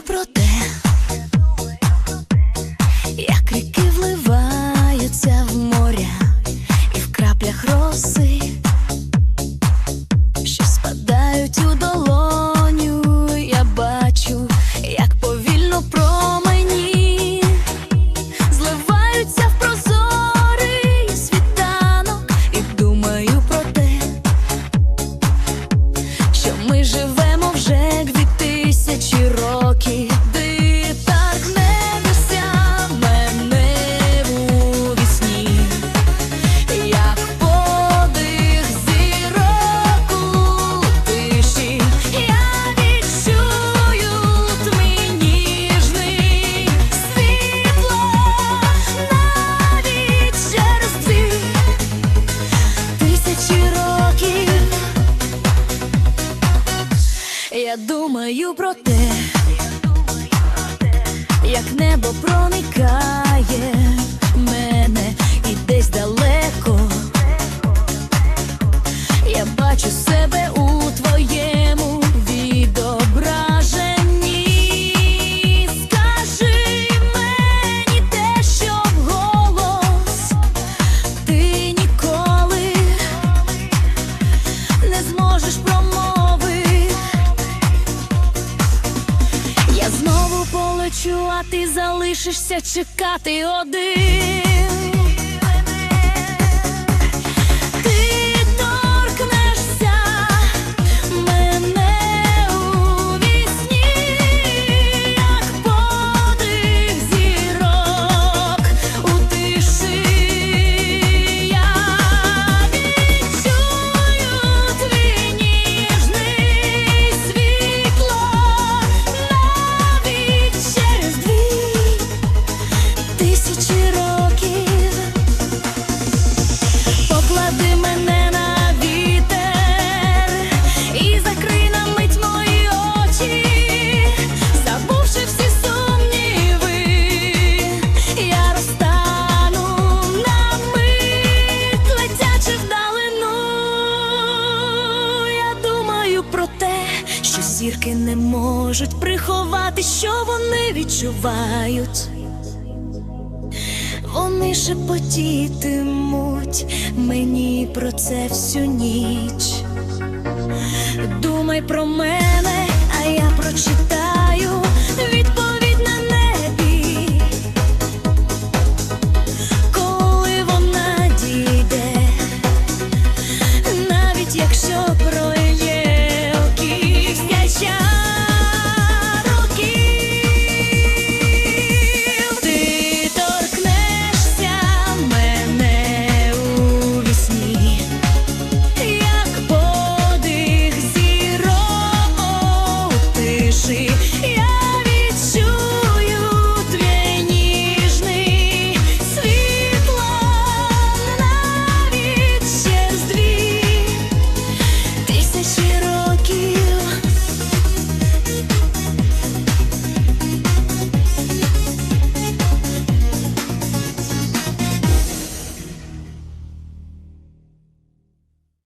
думаю про те, як ріки вливаються в моря і в краплях роси. я думаю про те, як небо проникає. лишишся чекати один. можуть приховати, що вони відчувають. Вони шепотітимуть мені про це всю ніч. Думай про мене, а я прочитаю.